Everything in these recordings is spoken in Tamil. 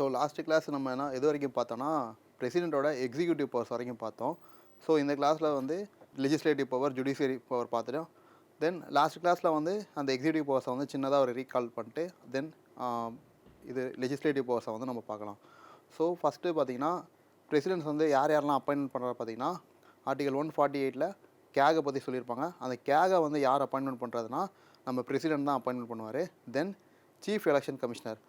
ஸோ லாஸ்ட் கிளாஸ் நம்ம என்ன எது வரைக்கும் பார்த்தோன்னா பிரசிடெண்ட்டோட எக்ஸிக்யூட்டிவ் பவர்ஸ் வரைக்கும் பார்த்தோம். ஸோ இந்த கிளாஸில் வந்து லெஜிஸ்லேட்டிவ் பவர் ஜுடிஷியரி பவர் பார்த்துட்டோம். தென் லாஸ்ட் கிளாஸில் வந்து அந்த எக்ஸிக்யூட்டிவ் பவர்ஸை வந்து சின்னதாக ஒரு ரீகால் பண்ணிட்டு தென் இது லெஜிஸ்லேட்டிவ் பவர்ஸை வந்து நம்ம பார்க்கலாம். ஸோ ஃபஸ்ட்டு பார்த்தீங்கன்னா பிரசிடென்ட்ஸ் வந்து யார் யாரெல்லாம் அப்பாயின்மெண்ட் பண்ணுறா பார்த்தீங்கன்னா ஆர்டிகல் ஒன் ஃபார்ட்டி எயிட்டில் கேகை பற்றி சொல்லியிருப்பாங்க. அந்த கேகை வந்து யார் அப்பாயின்மெண்ட் பண்ணுறதுனா நம்ம பிரசிடென்ட் தான் அப்பாயின்மெண்ட் பண்ணுவார். தென் சீஃப் எலெக்ஷன் கமிஷனர்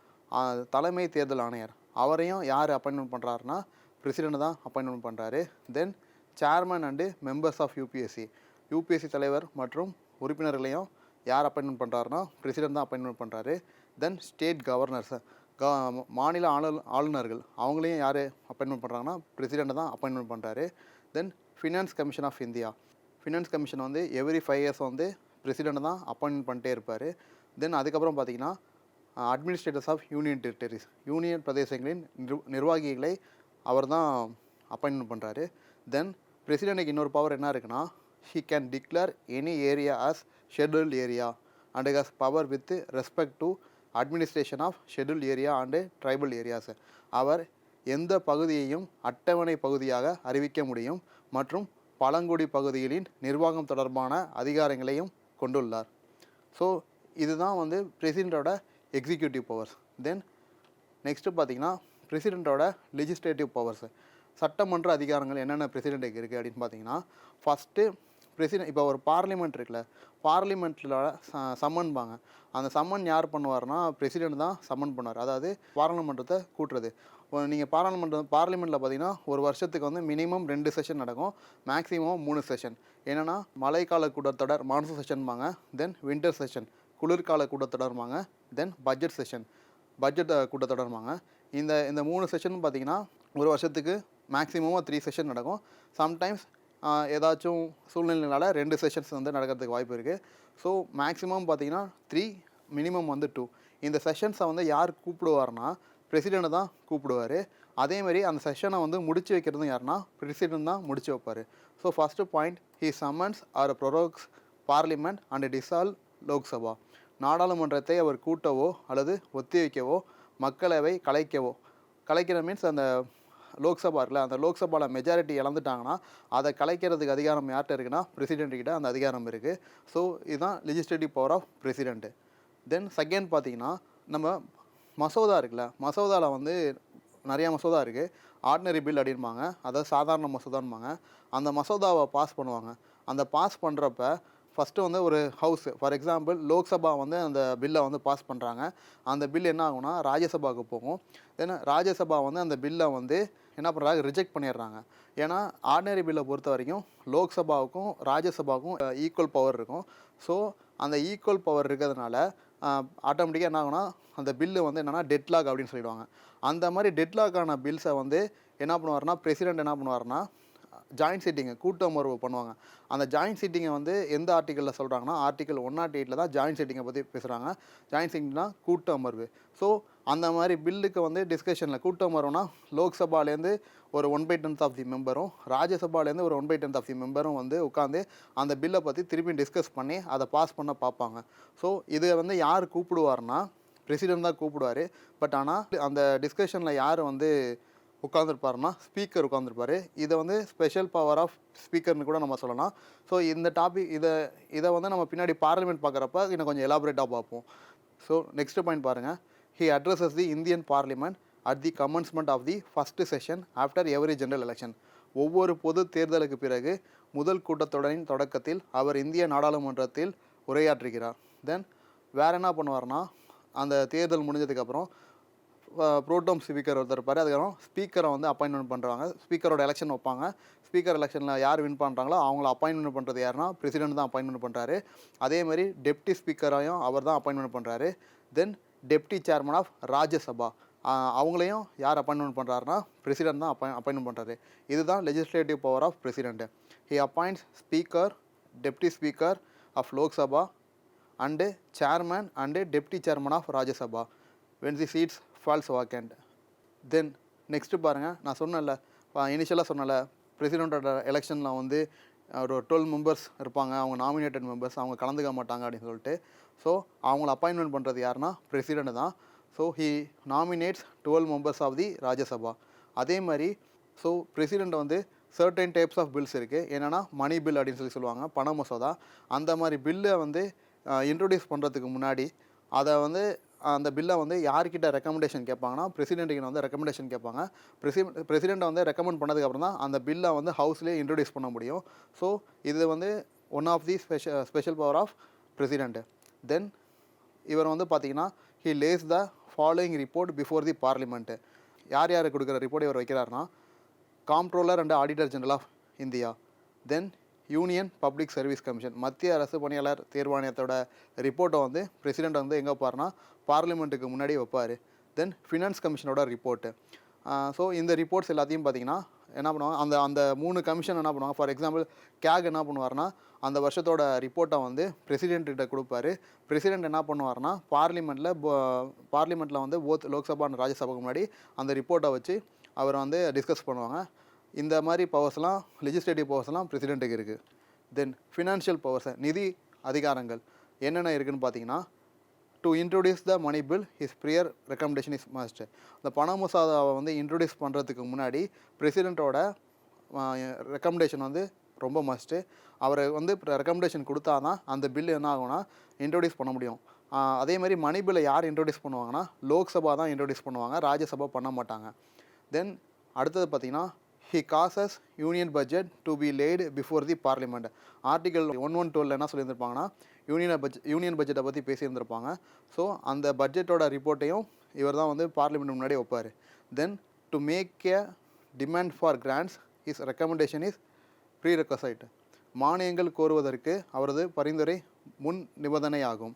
தலைமை தேர்தல் ஆணையர். அவரையும் யார் அப்பாயின்மெண்ட் பண்ணுறாருன்னா பிரசிடென்ட் தான் அப்பாயின்மெண்ட் பண்ணுறாரு then chairman and members of UPSC UPSC தலைவர் மற்றும் உறுப்பினர்களையும் யார் அப்பாயின்மெண்ட் பண்ணுறாருனா பிரசிடென்ட் தான் அப்பாயின்மெண்ட் பண்ணுறாரு தென் ஸ்டேட் கவர்னர்ஸ் க மாநில ஆளு ஆளுநர்கள் அவங்களையும் யார் அப்பாயின்மெண்ட் பண்ணுறாங்கன்னா பிரசிடென்ட் தான் அப்பாயின்மெண்ட் பண்ணுறாரு then finance commission of India finance commission வந்து எவ்ரி ஃபைவ் இயர்ஸ் வந்து பிரசிடென்ட் தான் அப்பாயின்மெண்ட் பண்ணிட்டே இருப்பார். தென் அதுக்கப்புறம் பார்த்தீங்கன்னா administrators of union territories union பிரதேசங்களின் நிர் நிர்வாகிகளை அவர் தான் அப்பாயின்மெண்ட் பண்ணுறாரு தென் பிரசிடெண்ட்டுக்கு இன்னொரு பவர் என்ன இருக்குன்னா he can declare any area as scheduled area and has power with respect to administration of scheduled area and tribal areas அவர் எந்த பகுதியையும் அட்டவணை பகுதியாக அறிவிக்க முடியும் மற்றும் பழங்குடி பகுதிகளின் நிர்வாகம் தொடர்பான அதிகாரங்களையும் கொண்டுள்ளார். ஸோ இதுதான் வந்து பிரசிடெண்ட்டோட எக்ஸிக்யூட்டிவ் பவர்ஸ் தென் நெக்ஸ்ட்டு பார்த்தீங்கன்னா பிரசிடெண்ட்டோட லெஜிஸ்லேட்டிவ் பவர்ஸ் சட்டமன்ற அதிகாரங்கள் என்னென்ன பிரசிடெண்ட்டுக்கு இருக்குது அப்படின்னு பார்த்தீங்கன்னா ஃபஸ்ட்டு பிரசிடென்ட் இப்போ ஒரு பார்லிமெண்ட் இருக்குல்ல பார்லிமெண்ட்டில் சம்மன்பாங்க அந்த சம்மன் யார் பண்ணுவார்னா பிரசிடெண்ட் தான் சம்மன் பண்ணுவார். அதாவது பாராளுமன்றத்தை கூட்டுறது. நீங்கள் பாராளுமன்றம் பார்லிமெண்ட்டில் பார்த்தீங்கன்னா ஒரு வருஷத்துக்கு வந்து மினிமம் ரெண்டு செஷன் நடக்கும். மேக்ஸிமம் மூணு செஷன் என்னென்னா மழைக்கால கூட்டத்தொடர் மான்சூன் செஷன்பாங்க தென் வின்டர் செஷன் குளிர்கால கூட்டத்தொடர்பாங்க then budget session budget uh, கூட்டத்தொடர்பாங்க இந்த இந்த மூணு செஷன் பார்த்தீங்கன்னா ஒரு வருஷத்துக்கு மேக்ஸிமமாக த்ரீ செஷன் நடக்கும். சம்டைம்ஸ் ஏதாச்சும் சூழ்நிலைனால ரெண்டு செஷன்ஸ் வந்து நடக்கிறதுக்கு வாய்ப்பு இருக்குது ஸோ மேக்ஸிமம் பார்த்தீங்கன்னா த்ரீ மினிமம் வந்து டூ இந்த செஷன்ஸை வந்து யார் கூப்பிடுவார்னா பிரசிடெண்ட்டு தான் கூப்பிடுவார். அதேமாரி அந்த செஷனை வந்து முடிச்சு வைக்கிறதும் யாருன்னா பிரசிடென்ட் தான் முடிச்சு வைப்பார். So first point he summons or prorogues parliament and dissolve Lok Sabha நாடாளுமன்றத்தை அவர் கூட்டவோ அல்லது ஒத்திவைக்கவோ மக்களவை கலைக்கவோ. கலைக்கிற மீன்ஸ் அந்த லோக்சபா இருக்குல்ல அந்த லோக்சபாவில் மெஜாரிட்டி இழந்துட்டாங்கன்னா அதை கலைக்கிறதுக்கு அதிகாரம் யார்கிட்ட இருக்குன்னா பிரசிடென்ட் கிட்ட அந்த அதிகாரம் இருக்குது ஸோ இதுதான் legislative power of president then second பார்த்தீங்கன்னா நம்ம மசோதா இருக்குல்ல மசோதாவில் வந்து நிறையா மசோதா இருக்குது ஆர்டினரி பில் அப்படின்பாங்க அதாவது சாதாரண மசோதான்பாங்க. அந்த மசோதாவை பாஸ் பண்ணுவாங்க. அந்த பாஸ் பண்ணுறப்ப ஃபஸ்ட்டு வந்து ஒரு ஹவுஸ் ஃபார் எக்ஸாம்பிள் லோக்சபா வந்து அந்த பில்லை வந்து பாஸ் பண்ணுறாங்க அந்த பில் என்ன ஆகும்னா ராஜ்யசபாவுக்கு போகும். தென் ராஜ்யசபா வந்து அந்த பில்லை வந்து என்ன பண்ணுறாங்க ரிஜெக்ட் பண்ணிடுறாங்க. ஏன்னா ஆர்டினரி பில்லை பொறுத்த வரைக்கும் லோக்சபாவுக்கும் ராஜ்யசபாவுக்கும் ஈக்குவல் பவர் இருக்கும். ஸோ அந்த ஈக்குவல் பவர் இருக்கிறதுனால ஆட்டோமேட்டிக்காக என்ன ஆகும்னா அந்த பில்லு வந்து என்னென்னா டெட்லாக் அப்படின்னு சொல்லிடுவாங்க. அந்த மாதிரி டெட்லாக்கான பில்ஸை வந்து என்ன பண்ணுவார்னா பிரசிடெண்ட் என்ன பண்ணுவார்னா ஜாயின்ட் சீட்டிங்கு கூட்ட அமர்வு பண்ணுவாங்க. அந்த ஜாயின்ட் சீட்டிங்கை வந்து எந்த ஆர்டிக்கலில் சொல்கிறாங்கன்னா ஆர்டிக்கல் ஒன் நாட் எயிட்டில் தான் ஜாயின்ட் சீட்டிங்கை பற்றி பேசுகிறாங்க ஜாயின்ட் சீட்டிங்னா கூட்ட அமர்வு. ஸோ அந்த மாதிரி பில்லுக்கு வந்து டிஸ்கஷனில் கூட்ட அமர்வுனா லோக்சபாலேருந்து ஒரு one by tenth of the மெம்பரும் ராஜ்யசபாலேருந்து ஒரு one by tenth of the மெம்பரும் வந்து உட்காந்து அந்த பில்லை பற்றி திருப்பி டிஸ்கஸ் பண்ணி அதை பாஸ் பண்ண பார்ப்பாங்க. ஸோ இதை வந்து யார் கூப்பிடுவார்னா பிரசிடென்ட் தான் கூப்பிடுவார். பட் ஆனால் அந்த டிஸ்கஷனில் யார் வந்து உட்காந்துருப்பாருன்னா ஸ்பீக்கர் உட்காந்துருப்பாரு இதை வந்து ஸ்பெஷல் பவர் ஆஃப் ஸ்பீக்கர்னு கூட நம்ம சொல்லலாம். ஸோ இந்த டாபிக் இதை இதை வந்து நம்ம பின்னாடி பார்லிமெண்ட் பார்க்குறப்ப இன்னும் கொஞ்சம் எலாபரேட்டாக பார்ப்போம். ஸோ நெக்ஸ்ட் பாயிண்ட் பாருங்கள் he addresses the Indian parliament at the commencement of the first session after every general election ஒவ்வொரு பொது தேர்தலுக்கு பிறகு முதல் கூட்டத்தொடரின் தொடக்கத்தில் அவர் இந்திய நாடாளுமன்றத்தில் உரையாற்றுகிறார். தென் வேறு என்ன பண்ணுவார்னா அந்த தேர்தல் முடிஞ்சதுக்கப்புறம் ப்ரோட்டோம் ஸ்பீக்கர் ஒருத்தர் இருப்பார். அதுக்கப்புறம் ஸ்பீக்கரை வந்து அப்பாயின்மெண்ட் பண்ணுறாங்க ஸ்பீக்கரோட எலெக்ஷன் வைப்பாங்க. ஸ்பீக்கர் எலெக்ஷனில் யார் வின் பண்ணுறாங்களோ அவங்கள அப்பாயின்மெண்ட் பண்ணுறது யாருன்னா பிரசிடென்ட் தான் அப்பாயின்மெண்ட் பண்ணுறாரு அதேமாதிரி டெப்டி ஸ்பீக்கரையும் அவர் தான் அப்பாயின்மெண்ட் பண்ணுறாரு then deputy chairman of Rajya Sabha அவங்களையும் யார் அப்பாயின்மெண்ட் பண்ணுறாருனா பிரசிடென்ட் தான் அப்பாயின் அப்பாயின்மெண்ட் பண்ணுறாரு இதுதான் legislative power of president he appoints speaker deputy speaker of Lok Sabha and chairman and deputy chairman of Rajya Sabha when the seats falls vacant then next பாருங்கள் நான் சொன்னேன்ல இனிஷியலாக சொன்னல பிரசிடெண்ட்டோட எலெக்ஷனில் வந்து ஒரு டுவெல் மெம்பர்ஸ் இருப்பாங்க அவங்க நாமினேட்டட் மெம்பர்ஸ் அவங்க கலந்துக்க மாட்டாங்க அப்படின்னு சொல்லிட்டு ஸோ அவங்கள அப்பாயின்மெண்ட் பண்ணுறது யாருன்னா பிரசிடெண்ட் தான். So he nominates twelve members of the Rajya Sabha. அதே மாதிரி ஸோ பிரசிடெண்ட் வந்து சர்டைன் டைப்ஸ் ஆஃப் பில்ஸ் இருக்குது என்னென்னா மணி பில் அப்படின்னு சொல்லி சொல்லுவாங்க பண மசோதா. அந்த மாதிரி பில்லை வந்து இன்ட்ரொடியூஸ் பண்ணுறதுக்கு முன்னாடி அதை வந்து அந்த பில்லை வந்து யார்கிட்ட ரெக்கமெண்டேஷன் கேட்பாங்கன்னா பிரசிடென்ட்டுக்கு வந்து ரெக்கமெண்டேஷன் கேட்பாங்க. பிரசி பிரசிடெண்ட்டை வந்து ரெக்கமெண்ட் பண்ணதுக்கப்புறம் தான் அந்த பில்லை வந்து ஹவுஸ்லேயே இன்ட்ரடியூஸ் பண்ண முடியும். ஸோ இது வந்து one of the special special power of president then இவர் வந்து பார்த்தீங்கன்னா he lays the following report before the parliament யார் யார் கொடுக்குற ரிப்போர்ட் இவர் வைக்கிறாருன்னா comptroller and auditor general of India then union public service commission மத்திய அரசு பணியாளர் தேர்வாணையத்தோட ரிப்போர்ட்டை வந்து பிரசிடெண்ட் வந்து எங்கே வைப்பார்னா பார்லிமெண்ட்டுக்கு முன்னாடி வைப்பார். தென் ஃபினான்ஸ் கமிஷனோட ரிப்போர்ட்டு ஸோ இந்த ரிப்போர்ட்ஸ் எல்லாத்தையும் பார்த்தீங்கன்னா என்ன பண்ணுவாங்க அந்த அந்த மூணு கமிஷன் என்ன பண்ணுவாங்க ஃபார் எக்ஸாம்பிள் கேக் என்ன பண்ணுவார்னா அந்த வருஷத்தோட ரிப்போர்ட்டை வந்து பிரசிடென்ட்டிட்ட கொடுப்பாரு. பிரசிடென்ட் என்ன பண்ணுவார்னா பார்லிமெண்ட்டில் பார்லிமெண்ட்டில் வந்து போத் லோக்சபா அண்ட் ராஜ்யசபாக்கு முன்னாடி அந்த ரிப்போர்ட்டை வச்சு அவர் வந்து டிஸ்கஸ் பண்ணுவாங்க. இந்த மாதிரி பவர்ஸ்லாம் லெஜிஸ்லேட்டிவ் பவர்ஸ்லாம் பிரசிடென்ட்டுக்கு இருக்குது தென் ஃபினான்ஷியல் பவர்ஸ் நிதி அதிகாரங்கள் என்னென்ன இருக்குதுன்னு பார்த்தீங்கன்னா to introduce the money bill his prior recommendation is must இந்த பண மசோதாவை வந்து இன்ட்ரொடியூஸ் பண்ணுறதுக்கு முன்னாடி பிரசிடெண்ட்டோட ரெக்கமெண்டேஷன் வந்து ரொம்ப மஸ்ட்டு அவர் வந்து ரெக்கமெண்டேஷன் கொடுத்தா தான் அந்த பில் என்ன ஆகும்னா இன்ட்ரொடியூஸ் பண்ண முடியும். அதே மாதிரி மணி பில்லை யார் இன்ட்ரொடியூஸ் பண்ணுவாங்கன்னா லோக்சபா தான் இன்ட்ரொடியூஸ் பண்ணுவாங்க ராஜ்யசபா பண்ண மாட்டாங்க. தென் அடுத்தது பார்த்தீங்கன்னா he causes union budget to be laid before the parliament article one one twelve என்ன சொல்லியிருந்திருப்பாங்கன்னா யூனியன் பட்ஜெட் யூனியன் பட்ஜெட்டை பற்றி பேசியிருந்திருப்பாங்க. ஸோ அந்த பட்ஜெட்டோட ரிப்போர்ட்டையும் இவர் தான் வந்து பார்லிமெண்ட் முன்னாடி வைப்பார் then to make a demand for grants his recommendation is prerequisite மானியங்கள் கோருவதற்கு அவரது பரிந்துரை முன் நிபந்தனையாகும்.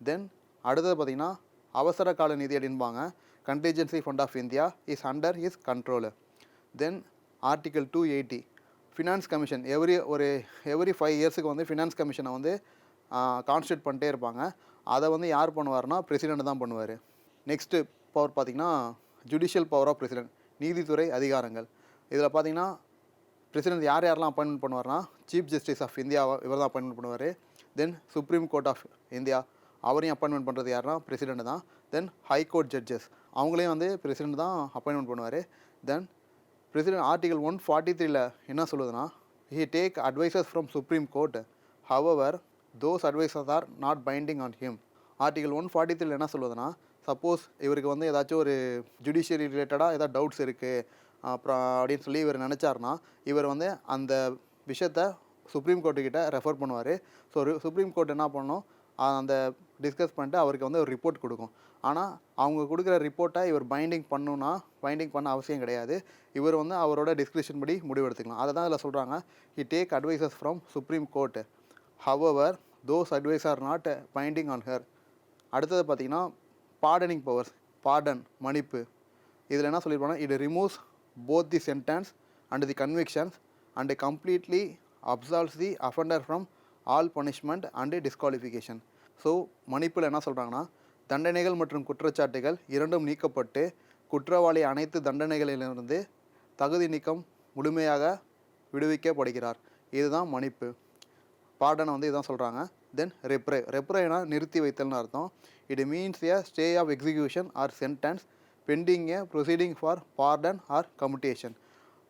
தென் அடுத்தது பார்த்திங்கன்னா அவசர கால நிதி அப்படின்பாங்க contingency fund of India is under his control then article two eighty finance commission every ஒரு எவ்ரி ஃபைவ் இயர்ஸுக்கு வந்து ஃபினான்ஸ் கமிஷனை வந்து கான்ஸ்டியூட் பண்ணிட்டே இருப்பாங்க. அதை வந்து யார் பண்ணுவார்னா பிரசிடென்ட் தான் பண்ணுவார். நெக்ஸ்ட்டு பவர் பார்த்திங்கன்னா ஜுடிஷியல் பவர் ஆஃப் பிரசிடென்ட் நீதித்துறை அதிகாரங்கள். இதில் பார்த்தீங்கன்னா பிரசிடென்ட் யார் யாரெல்லாம் அப்பாயின்மெண்ட் பண்ணுவார்னா சீஃப் ஜஸ்டிஸ் ஆஃப் இந்தியாவை இவர் தான் அப்பாயின்மெண்ட் பண்ணுவார். Then supreme court of India அவரையும் அப்பாயின்மெண்ட் பண்ணுறது யாருன்னா பிரசிடென்ட் தான். தென் ஹை கோர்ட் ஜட்ஜஸ் அவங்களையும் வந்து பிரசிடென்ட் தான் அப்பாயின்மெண்ட் பண்ணுவார். Then president article one forty த்ரீல என்ன சொல்லுதுன்னா he take advices from supreme court however those advices are not binding on him article one forty த்ரீல என்ன சொல்லுதுன்னா சப்போஸ் இவருக்கு வந்து ஏதாச்சும் ஒரு ஜுடிஷியரி ரிலேட்டடாக ஏதாவது டவுட்ஸ் இருக்குது அப்புறம் அப்படின்னு சொல்லி இவர் நினச்சாருன்னா இவர் வந்து அந்த விஷயத்த சுப்ரீம் கோர்ட்டுக்கிட்ட ரெஃபர் பண்ணுவார். ஸோ சுப்ரீம் கோர்ட் என்ன பண்ணணும் அந்த டிஸ்கஸ் பண்ணிட்டு அவருக்கு வந்து ஒரு ரிப்போர்ட் கொடுக்கும். ஆனால் அவங்க கொடுக்குற ரிப்போர்ட்டை இவர் பைண்டிங் பண்ணணுன்னா பைண்டிங் பண்ண அவசியம் கிடையாது. இவர் வந்து அவரோட டிஸ்கிரிப்ஷன் படி முடிவெடுத்துக்கலாம். அதை தான் இதில் சொல்கிறாங்க he take advices from supreme court however those advice are not binding on her அடுத்தது பார்த்தீங்கன்னா பார்டனிங் பவர்ஸ் பார்டன் மன்னிப்பு. இதில் என்ன சொல்லியிருப்பாங்கன்னா it removes both the sentence and the convictions and completely absolves the offender from all punishment and disqualification so மன்னிப்பில் என்ன சொல்கிறாங்கன்னா தண்டனைகள் மற்றும் குற்றச்சாட்டுகள் இரண்டும் நீக்கப்பட்டு குற்றவாளி அனைத்து தண்டனைகளிலிருந்து தகுதி நீக்கம் முழுமையாக விடுவிக்கப்படுகிறார். இதுதான் மன்னிப்பு. பாடனை வந்து இதான் சொல்கிறாங்க தென் ரெப்ரே ரெப்ரேனா நிறுத்தி வைத்தல்னு அர்த்தம். It means a stay of execution or sentence pending a proceeding for pardon or commutation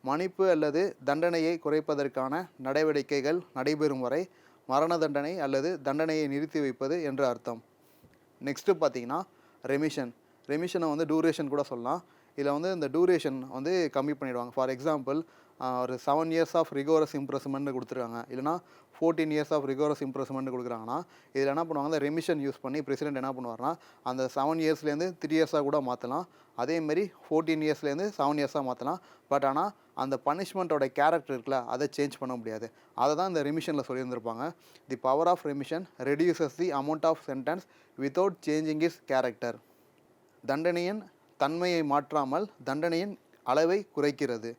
மன்னிப்பு அல்லது தண்டனையை குறைப்பதற்கான நடவடிக்கைகள் நடைபெறும் வரை மரண தண்டனை அல்லது தண்டனையை நிறுத்தி வைப்பது என்று அர்த்தம். நெக்ஸ்ட்டு பார்த்தீங்கன்னா ரெமிஷன் ரெமிஷனை வந்து டூரேஷன் கூட சொல்லலாம். இதில் வந்து இந்த டூரேஷன் வந்து கம்மி பண்ணிடுவாங்க. ஃபார் எக்ஸாம்பிள் ஒரு seven years of rigorous imprisonment கொடுத்துருக்காங்க. இல்லைனா fourteen years of rigorous imprisonment கொடுக்குறாங்கன்னா இதில் என்ன பண்ணுவாங்க? அந்த ரெமிஷன் யூஸ் பண்ணி பிரசிடென்ட் என்ன பண்ணுவார்னா அந்த செவன் இயர்ஸ்லேருந்து த்ரீ இயர்ஸாக கூட மாற்றலாம் அதேமாரி ஃபோர்டீன் இயர்ஸ்லேருந்து செவன் இயர்ஸாக மாற்றலாம் பட் ஆனால் அந்த பனிஷ்மெண்ட்டோட கேரக்டர் இருக்குல்ல அதை சேஞ்ச் பண்ண முடியாது. அதை தான் இந்த ரெமிஷனில் சொல்லியிருந்திருப்பாங்க. The power of remission reduces the amount of sentence without changing his character தண்டனையின் தன்மையை மாற்றாமல் தண்டனையின் அளவை குறைக்கிறது.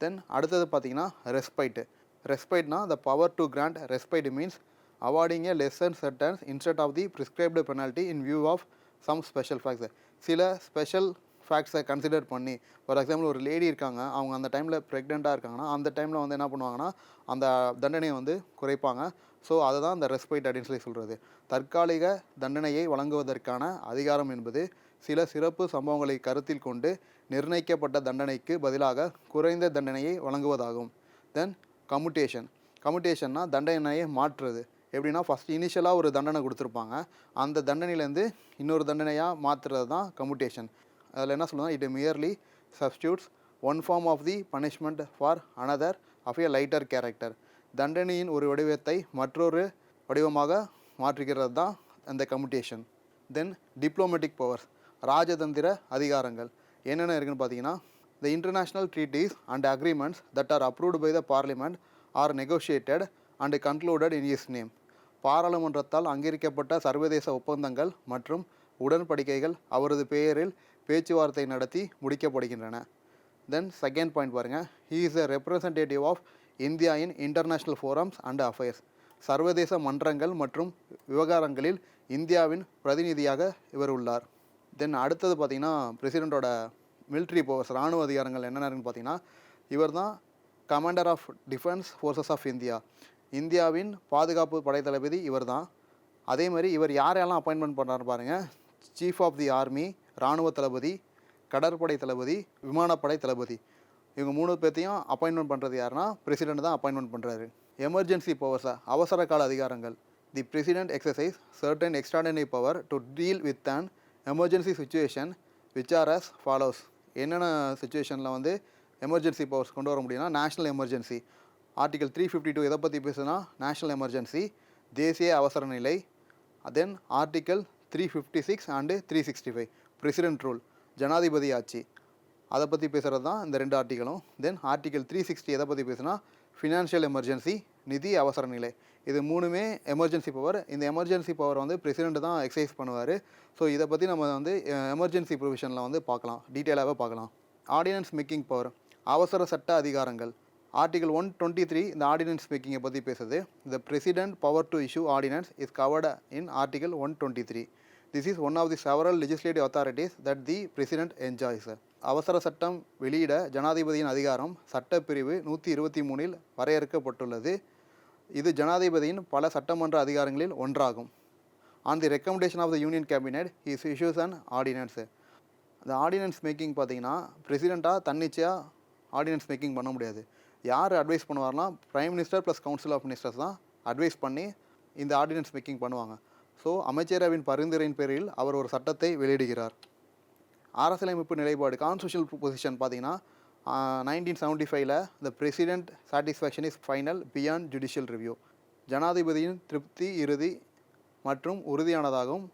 தென் அடுத்தது பார்த்தீங்கன்னா respite ரெஸ்பைட்னா the power to grant respite means awarding a lesser sentence instead of the prescribed penalty in view of some special facts சில ஸ்பெஷல் ஃபேக்ட்ஸை கன்சிடர் பண்ணி ஃபார் எக்ஸாம்பிள் ஒரு லேடி இருக்காங்க அவங்க அந்த டைமில் ப்ரெக்னெண்ட்டாக இருக்காங்கன்னா அந்த டைமில் வந்து என்ன பண்ணுவாங்கன்னா அந்த தண்டனையை வந்து குறைப்பாங்க. ஸோ அதை தான் அந்த ரெஸ்பைட் அப்படின்னு சொல்லி சொல்கிறது தற்காலிக தண்டனையை வழங்குவதற்கான அதிகாரம் என்பது சில சிறப்பு சம்பவங்களை கருத்தில் கொண்டு நிர்ணயிக்கப்பட்ட தண்டனைக்கு பதிலாக குறைந்த தண்டனையை வழங்குவதாகும். தென் கம்யூட்டேஷன் கமுட்டேஷன்னா தண்டனையை மாற்றுறது. எப்படின்னா ஃபஸ்ட் இனிஷியலாக ஒரு தண்டனை கொடுத்துருப்பாங்க. அந்த தண்டனையிலேருந்து இன்னொரு தண்டனையாக மாற்றுறது தான் கம்யூட்டேஷன் அதில் என்ன சொல்லுவாங்க? It merely substitutes one form of the punishment for another of a lighter character தண்டனையின் ஒரு வடிவத்தை மற்றொரு வடிவமாக மாற்றுகிறது தான் அந்த கம்யூட்டேஷன் தென் டிப்ளோமேட்டிக் பவர்ஸ் ராஜதந்திர அதிகாரங்கள். என்னென்ன இருக்குதுன்னு பார்த்தீங்கன்னா the international treaties and agreements that are approved by the parliament or negotiated and concluded in his name பாராளுமன்றத்தால் அங்கீகரிக்கப்பட்ட சர்வதேச ஒப்பந்தங்கள் மற்றும் உடன்படிக்கைகள் அவரது பெயரில் பேச்சுவார்த்தை நடத்தி முடிக்கப்படுகின்றன. தென் செகண்ட் பாயிண்ட் பாருங்கள் he is a representative of India in international forums and affairs சர்வதேச மன்றங்கள் மற்றும் விவகாரங்களில் இந்தியாவின் பிரதிநிதியாக இவர் உள்ளார். தென் அடுத்தது பார்த்தீங்கன்னா பிரசிடெண்ட்டோட மிலிட்ரி பவர்ஸ் இராணுவ அதிகாரங்கள் என்னென்ன இருக்குன்னு பார்த்தீங்கன்னா இவர் தான் commander of defence forces of India இந்தியாவின் பாதுகாப்பு படைத்தளபதி இவர் தான் அதே மாதிரி இவர் யாரையெல்லாம் அப்பாயின்மெண்ட் பண்ணுறாரு பாருங்கள் சீஃப் ஆஃப் தி ஆர்மி இராணுவ தளபதி கடற்படை தளபதி விமானப்படை தளபதி. இவங்க மூணு பேர்த்தையும் அப்பாயின்மெண்ட் பண்ணுறது யாருன்னா பிரசிடெண்ட் தான் அப்பாயின்மெண்ட் பண்ணுறாரு எமர்ஜென்சி பவர்ஸை அவசர கால அதிகாரங்கள். The president exercise certain extraordinary power to deal with an emergency situation which are as follows என்னென்ன சுச்சுவேஷனில் வந்து எமர்ஜென்சி பவர்ஸ் கொண்டு வர முடியும்னா national emergency article three fifty two எதை பற்றி பேசுனா நேஷனல் எமர்ஜென்சி தேசிய அவசர நிலை then article three fifty six and three sixty five president rule ஜனாதிபதி ஆட்சி. அதை பற்றி பேசுகிறது தான் இந்த ரெண்டு ஆர்டிகளும் தென் ஆர்டிகல் த்ரீ சிக்ஸ்டி எதை பற்றி பேசுனா ஃபினான்ஷியல் எமர்ஜென்சி நிதி அவசர நிலை. இது மூணுமே எமர்ஜென்சி பவர் இந்த எமர்ஜென்சி பவர் வந்து பிரசிடெண்ட் தான் எக்ஸசைஸ் பண்ணுவார். ஸோ இதை பற்றி நம்ம வந்து எமர்ஜென்சி ப்ரொவிஷனில் வந்து பார்க்கலாம். டீட்டெயிலாகவே பார்க்கலாம். ஆர்டினன்ஸ் மேக்கிங் பவர் அவசர சட்ட அதிகாரங்கள். ஆர்டிகல் ஒன் டுவெண்ட்டி த்ரீ இந்த ஆர்டினன்ஸ் மேக்கிங்கை பற்றி பேசுது. The president power to issue ordinance is covered in article one twenty three this is one of the several legislative authorities that the president enjoys அவசர சட்டம் வெளியிட ஜனாதிபதியின் அதிகாரம் சட்டப்பிரிவு நூற்றி இருபத்தி மூணில் வரையறுக்கப்பட்டுள்ளது. இது ஜனாதிபதியின் பல சட்டமன்ற அதிகாரங்களில் ஒன்றாகும். On the recommendation of the union cabinet his issues and ordinance அந்த ஆர்டினன்ஸ் மேக்கிங் பார்த்தீங்கன்னா பிரசிடெண்ட்டாக தன்னிச்சையாக ஆர்டினன்ஸ் மேக்கிங் பண்ண முடியாது. யார் அட்வைஸ் பண்ணுவார்னா prime minister plus council of ministers தான் அட்வைஸ் பண்ணி இந்த ஆர்டினன்ஸ் மேக்கிங் பண்ணுவாங்க. ஸோ அமைச்சரவின் பரிந்துரையின் பேரில் அவர் ஒரு சட்டத்தை வெளியிடுகிறார். அரசியலமைப்பு நிலைப்பாடு கான்ஸ்டியூஷனல் பொசிஷன் பார்த்தீங்கன்னா நைன்டீன் செவன்டி ஃபைவ்ல the president satisfaction is final beyond judicial review ஜனாதிபதியின் திருப்தி இறுதி மற்றும் உறுதியானதாகும்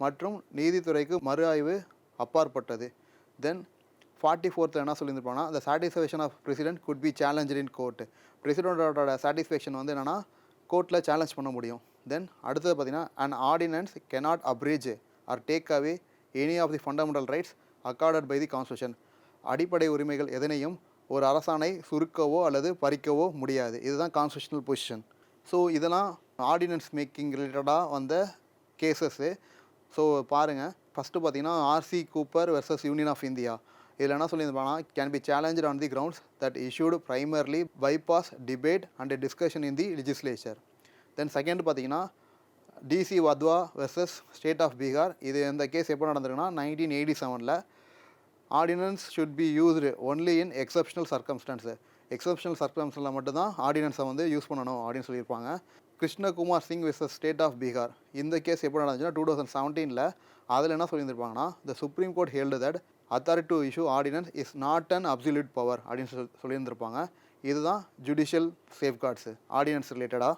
மற்றும் நீதித்துறைக்கு மறு ஆய்வு அப்பாற்பட்டது. தென் ஃபார்ட்டி ஃபோர்த்தில் என்ன சொல்லியிருப்பாங்கன்னா the satisfaction of president could be challenge in court பிரசிடென்ட்டோட satisfaction வந்து என்னென்னா கோர்ட்டில் சேலஞ்ச் பண்ண முடியும். தென் அடுத்தது பார்த்தீங்கன்னா an ordinance cannot abridge or take away any of the fundamental rights accorded by the constitution அடிப்படை உரிமைகள் எதனையும் ஒரு அரசாணை சுருக்கவோ அல்லது பறிக்கவோ முடியாது. இதுதான் கான்ஸ்டியூஷனல் பொசிஷன் ஸோ இதெல்லாம் ஆர்டினன்ஸ் மேக்கிங் ரிலேட்டடாக வந்த கேசஸ்ஸு ஸோ பாருங்கள் ஃபஸ்ட்டு பார்த்தீங்கன்னா RC Cooper versus union of India இதில் என்ன சொல்லியிருப்பாங்கன்னா can be challenge on the grounds that issued primarily bypass debate and discussion in the legislature then second பார்த்தீங்கன்னா DC Wadhwa versus state of Bihar இது இந்த கேஸ் எப்போ நடந்திருக்குன்னா நைன்டீன் எயிட்டி செவனில் ordinance should be used only in exceptional circumstance exceptional சர்க்கம்ஸ்டன்ஸில் மட்டும்தான் ஆர்டினன்ஸை வந்து யூஸ் பண்ணணும் அப்படின்னு சொல்லியிருப்பாங்க. Krishnakumar Singh vs state of Bihar இந்த கேஸ் எப்போ நடந்துச்சுன்னா டூ தௌசண்ட் செவன்டீனில் அதில் என்ன சொல்லியிருந்திருப்பாங்கன்னா the supreme court held that authority to issue ordinance is not an absolute power அப்படின்னு சொல் சொல்லியிருந்திருப்பாங்க. இதுதான் ஜுடிஷியல் சேஃப்கார்ட்ஸு ஆர்டினன்ஸ் ரிலேட்டடாக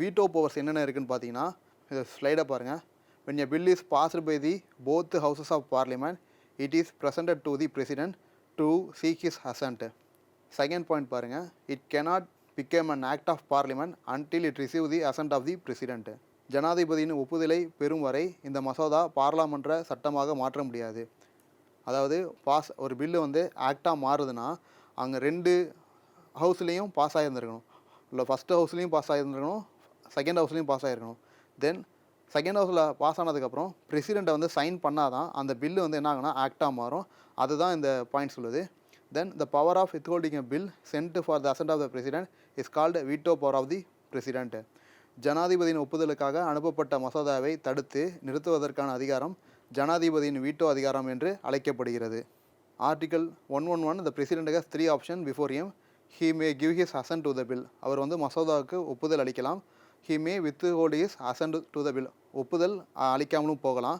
வீட்டோ பவர்ஸ் என்னென்ன இருக்குன்னு பார்த்தீங்கன்னா இதை ஸ்லைடாக பாருங்கள் when a bill is passed by the both houses of parliament it is presented to the president to seek his assent. Second point பாருங்கள் it cannot become an act of parliament until it receive the assent of the president ஜனாதிபதியின் ஒப்புதலை பெறும் வரை இந்த மசோதா பாராளுமன்ற சட்டமாக மாற்ற முடியாது. அதாவது பாஸ் ஒரு பில்லு வந்து ஆக்டாக மாறுதுன்னா அங்கே ரெண்டு ஹவுஸ்லேயும் பாஸ் ஆகியிருந்துருக்கணும் இல்லை ஃபஸ்ட்டு ஹவுஸ்லேயும் பாஸ் ஆகியிருந்துருக்கணும் செகண்ட் ஹவுஸ்லேயும் பாஸ் ஆகிருக்கணும் தென் செகண்ட் ஹவுஸில் பாஸ் ஆனதுக்கப்புறம் பிரசிடெண்ட்டை வந்து சைன் பண்ணாதான் அந்த பில்லு வந்து என்ன ஆகுனா ஆக்டாக மாறும். அதுதான் இந்த பாயிண்ட் சொல்லுது. Then the power of withholding a bill sent for the assent of the president is called veto power of the president ஜனாதிபதியின் ஒப்புதலுக்காக அனுப்பப்பட்ட மசோதாவை தடுத்து நிறுத்துவதற்கான அதிகாரம் ஜனாதிபதியின் வீட்டோ அதிகாரம் என்று அழைக்கப்படுகிறது. Article one one one the president has three option before him he may give his assent to the bill அவர் வந்து மசோதாவுக்கு ஒப்புதல் அளிக்கலாம். He may withhold is assent to the bill ஒப்புதல் அளிக்காமலும் போகலாம்.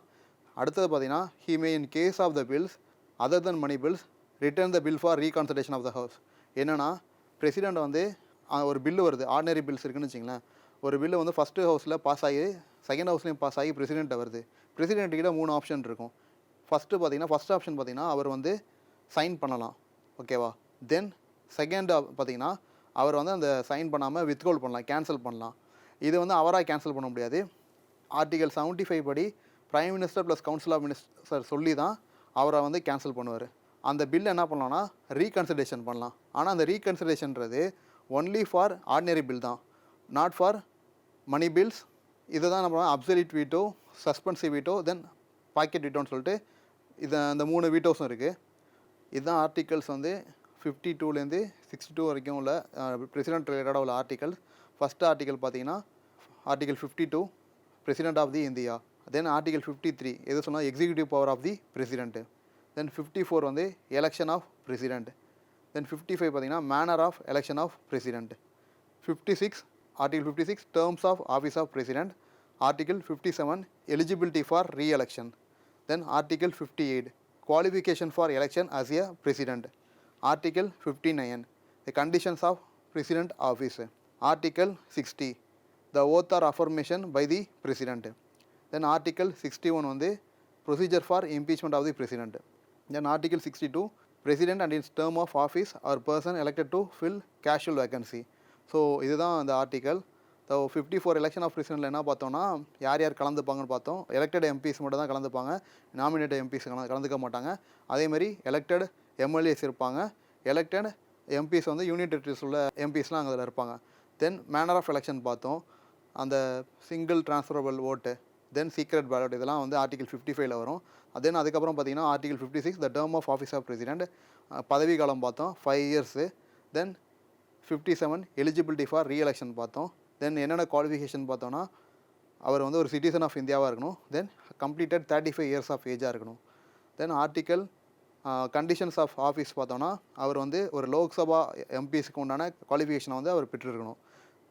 அடுத்தது பார்த்தீங்கன்னா he may may in case of the bills other than money bills return the bill for reconsideration of the house என்னென்னா பிரசிடெண்ட் வந்து ஒரு பில்லு வருது ஆர்டினரி பில்ஸ் இருக்குன்னு வச்சிங்களேன். ஒரு பில்லு வந்து ஃபஸ்ட்டு ஹவுஸில் பாஸ் ஆகி செகண்ட் ஹவுஸ்லேயும் பாஸ் ஆகி பிரசிடெண்ட்டை வருது. பிரசிடெண்ட் மூணு ஆப்ஷன் இருக்கும். ஃபஸ்ட்டு பார்த்தீங்கன்னா ஃபஸ்ட் ஆப்ஷன் பார்த்தீங்கன்னா அவர் வந்து சைன் பண்ணலாம். ஓகேவா தென் செகண்ட் பார்த்தீங்கன்னா அவர் வந்து அந்த சைன் பண்ணாமல் வித்கோல் பண்ணலாம் கேன்சல் பண்ணலாம். இது வந்து அவராக கேன்சல் பண்ண முடியாது. ஆர்டிகல் 75 ஃபைவ் படி prime minister plus council of minister சொல்லி தான் அவரை வந்து கேன்சல் பண்ணுவார். அந்த பில் என்ன பண்ணலாம்னா ரீகன்சிடரேஷன் பண்ணலாம். ஆனால் அந்த ரீகன்சிடரேஷன்றது ஒன்லி ஃபார் ஆர்டினரி பில் தான். நாட் ஃபார் மணி பில்ஸ் இதை தான் நம்ம absolute veto suspensive veto then pocket வீட்டோன்னு சொல்லிட்டு இது அந்த மூணு வீட்டோஸும் இருக்குது இதுதான் ஆர்டிகல்ஸ் வந்து ஃபிஃப்டி டூலேருந்து சிக்ஸ்டி டூ வரைக்கும் உள்ள பிரசிடென்ட் ரிலேட்டடாக உள்ள ஆர்டிகல்ஸ் ஃபஸ்ட்டு ஆர்டிகல் பார்த்தீங்கன்னா article fifty two president of the India then article fifty three எது சொன்னால் executive power of the president then fifty four வந்து election of president then fifty five பார்த்தீங்கன்னா manner of election of president fifty six article fifty six terms of office of president article fifty seven eligibility for reelection then article fifty eight qualification for election as a president article fifty nine the conditions of president office article sixty the oath or affirmation by the president then article sixty one வந்து procedure for impeachment of the president then article sixty two president and his term of office or person elected to fill casual vacancy so இதுதான் அந்த article so fifty four election of பிரசிடென்ட்ல என்ன பார்த்தோம்னா யார் யார் கலந்துப்பாங்கன்னு பார்த்தோம். எலெக்டட் எம்பிஸ் மட்டும் தான் கலந்துப்பாங்க. நாமினேட்டட் எம்பிஸ் கலந்துக்க மாட்டாங்க. அதேமாதிரி எலெக்டட் எம்எல்ஏஸ் இருப்பாங்க. எலெக்டட் எம்பிஸ் வந்து யூனியன் டெரிட்டரிஸ் உள்ள எம்பிஸ்லாம் அங்கே அதில் இருப்பாங்க. தென் மேனர் ஆஃப் எலெக்ஷன் பார்த்தோம். அந்த சிங்கிள் ட்ரான்ஸ்ஃபரபிள் ஓட்டு தென் சீக்ரெட் பேலட் இதெல்லாம் வந்து ஆர்டிகல் ஃபிஃப்டி ஃபைவ்ல வரும். தென் அதுக்கப்புறம் பார்த்தீங்கன்னா article fifty six the term of office of president பதவி காலம் பார்த்தோம் five years then fifty seven eligibility for reelection பார்த்தோம். தென் என்னென்ன குவாலிஃபிகேஷன் பார்த்தோன்னா அவர் வந்து ஒரு சிட்டிசன் ஆஃப் இந்தியாவாக இருக்கணும். Then completed thirty five years of ஏஜாக இருக்கணும் then article conditions of office பார்த்தோன்னா அவர் வந்து ஒரு லோக்சபா எம்பிஸ்க்கு உண்டான குவாலிஃபிகேஷனை வந்து அவர் பெற்றிருக்கணும்.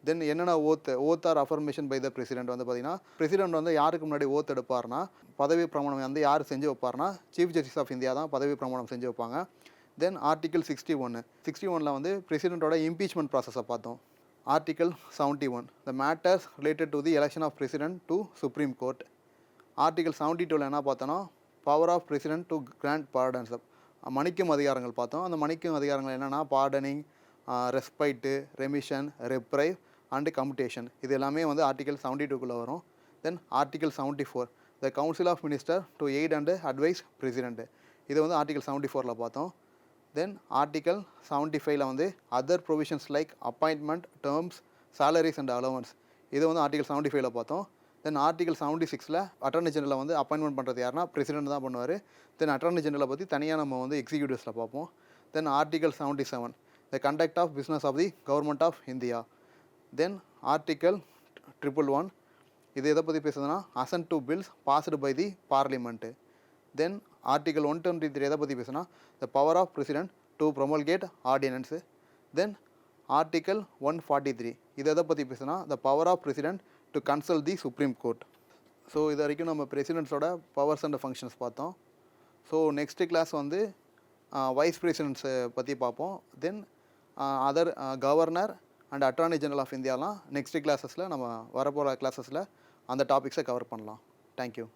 தென் என்னென்ன oath oath or affirmation by the president வந்து பார்த்தீங்கன்னா பிரசிடென்ட் வந்து யாருக்கு முன்னாடி ஓத் எடுப்பார்னா பதவி பிரமாணம் வந்து யார் செஞ்சு வைப்பார்னா சீஃப் ஜஸ்டிஸ் ஆஃப் இந்தியா தான் பதவி பிரமாணம் செஞ்சு வைப்பாங்க. தென் ஆர்டிக்கல் சிக்ஸ்டி ஒன்று சிக்ஸ்டி ஒனில் வந்து பிரசிடென்ட்டோட இம்பீச்மெண்ட் ப்ராசஸை பார்த்தோம். Article seventy one the matters related to the election of president to supreme court article seventy டூவில் என்ன பார்த்தோன்னா power of president to grant pardons மணிக்கும் அதிகாரங்கள் பார்த்தோம். அந்த மணிக்கும் அதிகாரங்கள் என்னென்னா pardoning respite remission reprieve and commutation இது எல்லாமே வந்து ஆர்டிகல் செவன்ட்டி டூக்குள்ளே வரும். Then article seventy four the council of minister to aid and advise president இது வந்து ஆர்டிகல் செவன்ட்டி ஃபோரில் பார்த்தோம். தென் ஆர்டிகல் செவன்ட்டி ஃபைவ்ல வந்து other provisions like appointment terms salaries and allowance இது வந்து ஆர்டிகல் செவன்ட்டி ஃபைவ்ல பார்த்தோம். தென் ஆர்டிகல் செவன்ட்டி சிக்ஸில் அட்டர்னி ஜெனரலை வந்து அப்பாயின்மெண்ட் பண்ணுறது யாருன்னா பிரசிடென்ட் தான் பண்ணுவார். தென் அட்டர்னி ஜெனரலை பற்றி தனியாக நம்ம வந்து எக்ஸிக்யூட்டிவ்ஸில் பார்ப்போம். Then article seventy seven the conduct of business of the government of India then article triple one இது எதை பற்றி பேசுதுன்னா assent to bills passed by the parliament then article one twenty three எதை பற்றி பேசுனா the power of president to promulgate ordinance then article one forty three இது எதை பற்றி பேசுனா the power of president to consult the supreme court so இது வரைக்கும் நம்ம பிரசிடென்ட்ஸோட பவர்ஸ் அண்ட் ஃபங்க்ஷன்ஸ் பார்த்தோம். ஸோ நெக்ஸ்ட் கிளாஸ் வந்து வைஸ் பிரசிடென்ட்ஸை பற்றி பார்ப்போம். Then other governor and attorney general of இந்தியாலாம் next கிளாஸஸில் நம்ம வரப்போகிற கிளாஸஸில் அந்த டாபிக்ஸை கவர் பண்ணலாம். தேங்க்யூ